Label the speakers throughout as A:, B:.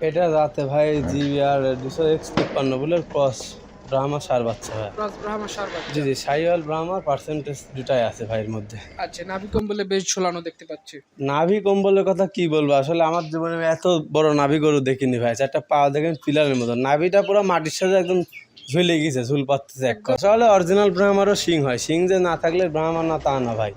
A: এটা রাতে ভাই জিবিআর দুশো এক্স তিপ্পান্ন বুলের ক্রস ব্রাহ্মা সার বাচ্চা ভাই।
B: ক্রস ব্রাহ্মা সার বাচ্চা।
A: জি জি সাইওয়াল ব্রাহ্মার পার্সেন্টেজ দুটাই আছে ভাইয়ের মধ্যে।
B: আচ্ছা নাভি কম্বলে বেশ ঝোলানো দেখতে পাচ্ছি।
A: নাভি কম্বলের কথা কি বলব? আসলে আমার জীবনে এত বড় নাভি গরু দেখিনি ভাই। চারটা পা দেখেন পিলারের মতো নাভিটা পুরো মাটির সাথে একদম ঝুলে গেছে ঝুল পাচ্ছে এক কথা আসলে অরিজিনাল ব্রাহ্মারও শিং হয়। শিং যে না থাকলে ব্রাহ্মা না তা না ভাই।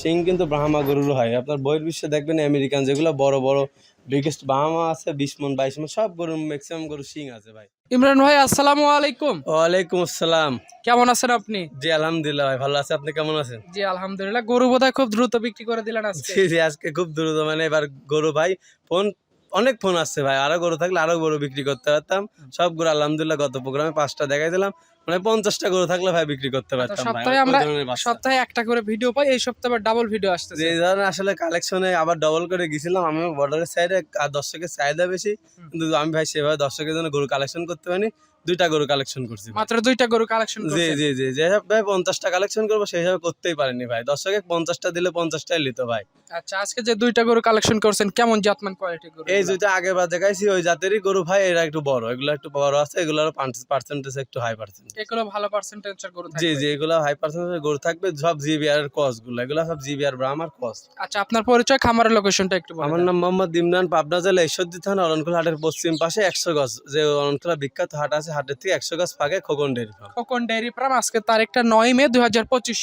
A: শিং কিন্তু ব্রাহ্মা গরুরও হয়। আপনার বইয়ের বিশ্বে দেখবেন আমেরিকান যেগুলো বড় বড় বিগেস্ট ব্রাহ্মা আছে বিশ মন বাইশ মন সব গরু ম্যাক্সিমাম গরু শিং আছে ভাই।
B: ইমরান ভাই আসসালামু আলাইকুম।
A: ওয়ালাইকুম আসসালাম।
B: কেমন আছেন আপনি?
A: জি আলহামদুলিল্লাহ ভাই ভালো আছে। আপনি কেমন আছেন?
B: জি আলহামদুলিল্লাহ। গরু বোধহয় খুব দ্রুত বিক্রি করে দিলেন আজকে।
A: জি জি আজকে খুব দ্রুত। মানে এবার গরু ভাই ফোন অনেক ফোন আসছে ভাই। আরও গরু থাকলে আরও গরু বিক্রি করতে পারতাম। সব গরু আলহামদুলিল্লাহ গত প্রোগ্রামে পাঁচটা দেখাই দিলাম মানে পঞ্চাশটা গরু থাকলে ভাই বিক্রি করতে পারতাম
B: সপ্তাহে আমরা সপ্তাহে একটা করে ভিডিও পাই এই সপ্তাহে আবার ডাবল ভিডিও আসছে
A: যে ধরনের আসলে কালেকশনে আবার ডাবল করে গেছিলাম। আমি বর্ডারের সাইডে দর্শকের চাহিদা বেশি। কিন্তু আমি ভাই সেভাবে দর্শকের জন্য গরু কালেকশন করতে পারিনি। দুইটা গরু কালেকশন করছি
B: মাত্র দুইটা গরু কালেকশন
A: জি জি জি যে ভাই পঞ্চাশটা কালেকশন করব সেই হিসাবে করতেই পারিনি ভাই। দর্শকে পঞ্চাশটা দিলে পঞ্চাশটাই নিত ভাই।
B: আচ্ছা আজকে যে দুইটা গরু কালেকশন করছেন কেমন জাতমান কোয়ালিটি গরু
A: এই যেটা আগের বার দেখাইছি ওই জাতেরই গরু ভাই এরা একটু বড় এগুলো একটু বড় আছে এগুলোর পার্সেন্টেজ একটু হাই পার্সেন্ট
B: এগুলো ভালো পার্সেন্টেজের গরু
A: জি
B: থাকবে।
A: জি এগুলো হাই পার্সেন্টেজ গরু থাকবে সব জিবিআর এর কসগুলো এগুলো সব জিবিআর ব্রাহ্মার কস
B: আচ্ছা আপনার পরিচয় খামারের লোকেশনটা একটু বলুন
A: আমার নাম মোহাম্মদ ইমরান পাবনা জেলা ঈশ্বরদী থানা অরণখোলা হাটের পশ্চিম পাশে একশো গজ যে অরণখোলা বিখ্যাত হাট আছে হাটের থেকে একশো গাছ ফাঁকে Khokon dairy farm.
B: Khokon dairy farm আজকে তারিখটা নয় মে দুই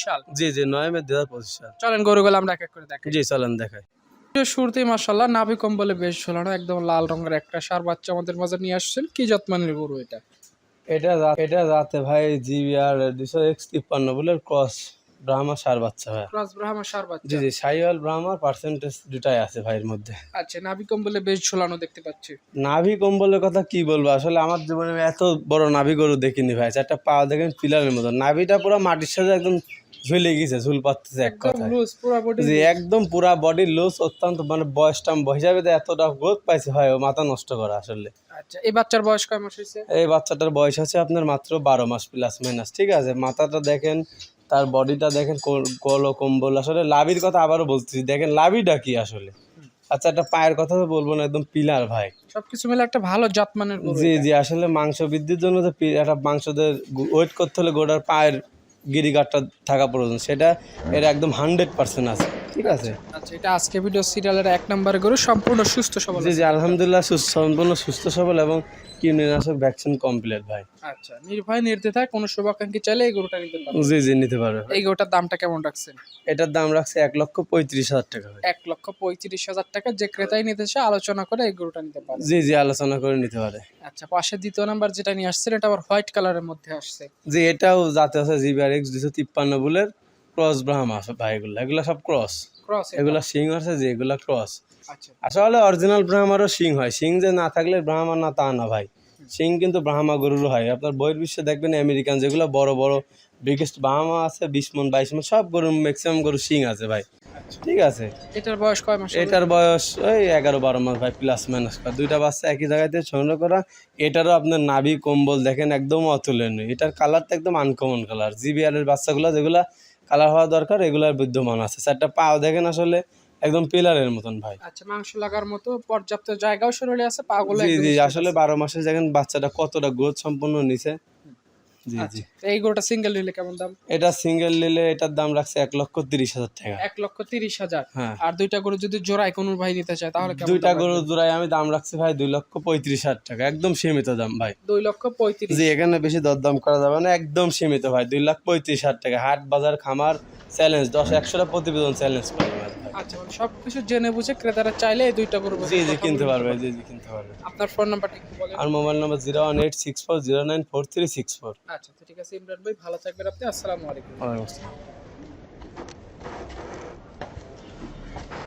B: সাল।
A: জি জি নয় মে দুই হাজার পঁচিশ সাল।
B: চলেন গরুগুলো আমরা এক এক করে দেখাই।
A: জি চলেন দেখাই।
B: শুরুতেই মাসাল্লাহ নাভি কম্বলে বেশ ঝোলানো একদম লাল রঙের একটা সার বাচ্চা আমাদের মাঝে নিয়ে আসছেন। কি যত্মানের গরু এটা?
A: এটা এটা রাতে ভাই জিবিআর দুশো এক্স তিপ্পান্ন বলে ক্রস। ব্রাহ্মা সার বাচ্চা ভাই
B: ক্রস ব্রাহ্মা সার বাচ্চা।
A: জি জি সাইওয়াল ব্রাহ্মার পার্সেন্টেজ দুটাই আছে ভাইয়ের মধ্যে।
B: আচ্ছা নাভি কম্বলে বেশ ঝোলানো দেখতে পাচ্ছি।
A: নাভি কম্বলের কথা কি বলব? আসলে আমার জীবনে এত বড় নাভি গরু দেখিনি ভাই। চারটা পা দেখেন পিলারের মতো নাভিটা পুরো মাটির সাথে একদম ঝুলে গেছে ঝুল পাচ্ছে এক কথায়।
B: লুজ পুরো বডি
A: জি একদম পুরা বডি লুজ অত্যন্ত মানে বয়সটা হিসাবে তো এতটা গ্রোথ পাইছে হয় ও মাথা নষ্ট করা আসলে।
B: আচ্ছা এই বাচ্চার বয়স কয় মাস হয়েছে?
A: এই বাচ্চাটার বয়স আছে আপনার মাত্র বারো মাস প্লাস মাইনাস ঠিক আছে? মাথাটা দেখেন তার বডিটা দেখেন গল কম্বল। আসলে লাভির কথা আবারও বলতেছি দেখেন লাভিটা কি আসলে? আচ্ছা একটা পায়ের কথা তো বলব না একদম পিলার ভাই।
B: সবকিছু মিলে একটা ভালো যত্মানের
A: জি জি আসলে মাংস বৃদ্ধির জন্য তো একটা মাংসদের ওয়েট করতে হলে গোটার পায়ের গিরিগাটটা থাকা প্রয়োজন সেটা এটা একদম হান্ড্রেড পার্সেন্ট আছে। ঠিক আছে?
B: আচ্ছা এটা আজকে ভিডিও সিরিয়ালের এক নম্বরে গরু সম্পূর্ণ সুস্থ সবল
A: জি জি আলহামদুলিল্লাহ সুস্থ সম্পূর্ণ সুস্থ সবল এবং কীটনাশক ভ্যাকসিন কমপ্লিট ভাই।
B: আচ্ছা নির্ভয় নির্দ্বিধায় কোনো শুভাকাঙ্ক্ষী চাইলে এই গরুটা নিতে পারবে।
A: জি জি নিতে পারবে
B: এই গরুটার দামটা কেমন রাখছেন?
A: এটার দাম রাখছে এক লক্ষ পঁয়ত্রিশ হাজার টাকা
B: এক লক্ষ পঁয়ত্রিশ হাজার টাকা যে ক্রেতাই নিতে চায় আলোচনা করে এই গরুটা নিতে পারে।
A: জি জি আলোচনা করে নিতে পারে।
B: আচ্ছা পাশে দ্বিতীয় নাম্বার যেটা নিয়ে আসছেন এটা আবার হোয়াইট কালারের মধ্যে আসছে।
A: জি এটাও জাতে আছে জিবিআর এক্স দুশো তিপ্পান্ন বুলের ক্রস ব্রাহ্মা ভাই এগুলো এগুলো সব ক্রস
B: ক্রস
A: এগুলো। সিং আছে যে এগুলো ক্রস
B: আচ্ছা।
A: আসলে অরিজিনাল ব্রাহ্মারও শিং হয়। শিং যে না থাকলে ব্রাহ্মা না তা না ভাই। শিং কিন্তু ব্রাহ্মা গরুরও হয়। আপনার বইয়ের বিশ্বে দেখবেন আমেরিকান যেগুলো বড় বড় বিগেস্ট ব্রাহ্মা আছে বিশ মন বাইশ মন সব গরু ম্যাক্সিমাম গরু শিং আছে ভাই। ঠিক আছে?
B: এটার বয়স কয় মাস
A: এটার বয়স ওই এগারো বারো মাস ভাই প্লাস মাইনাস কয়। দুইটা বাচ্চা একই জায়গাতে সংগ্রহ করা। এটারও আপনার নাভি কম্বল দেখেন একদম অতুলনীয়। এটার কালারটা একদম আনকমন কালার জিবিআর এর বাচ্চাগুলো যেগুলা কালার হওয়া দরকার রেগুলার বিদ্যমান আছে। চারটা পাও দেখেন আসলে একদম পিলারের মতন ভাই।
B: আচ্ছা মাংস লাগার মতো পর্যাপ্ত জায়গাও শরীরে আছে পাগুলো
A: জি জি আসলে। বারো মাসে দেখেন বাচ্চাটা কতটা গ্রোথ সম্পন্ন নিছে। জি জি।
B: আচ্ছা, এই গরুটা সিঙ্গেল নিলে কেমন দাম?
A: এটা সিঙ্গেল নিলে এটার দাম রাখছে এক লক্ষ তিরিশ হাজার টাকা।
B: এক লক্ষ তিরিশ হাজার।
A: হ্যাঁ।
B: আর দুইটা গরু যদি জোড়ায় কোনো ভাই নিতে চায় তাহলে
A: দুইটা গরু জোড়ায় আমি দাম রাখছি ভাই দুই লক্ষ পঁয়ত্রিশ হাজার টাকা একদম সীমিত দাম ভাই।
B: দুই লক্ষ পঁয়ত্রিশ।
A: জি এখানে বেশি দরদাম করা যাবে না একদম সীমিত ভাই দুই লাখ পঁয়ত্রিশ হাজার টাকা। হাট বাজার খামার চ্যালেঞ্জ দশ একশোটা প্রতিবেদন চ্যালেঞ্জ করবে
B: আচ্ছা মানে সবকিছু জেনে বুঝে ক্রেতারা চাইলে এই দুইটা গরু
A: জি জি কিনতে পারবে জি জি কিনতে পারবে।
B: আপনার ফোন নাম্বারটা একটু বলেন।
A: আর mobile number zero one eight six four zero nine four three six four
B: আচ্ছা তো ঠিক আছে ইমরান ভাই ভালো থাকবেন আপনি আসসালামু আলাইকুম।
A: ওয়ালাইকুম আসসালাম।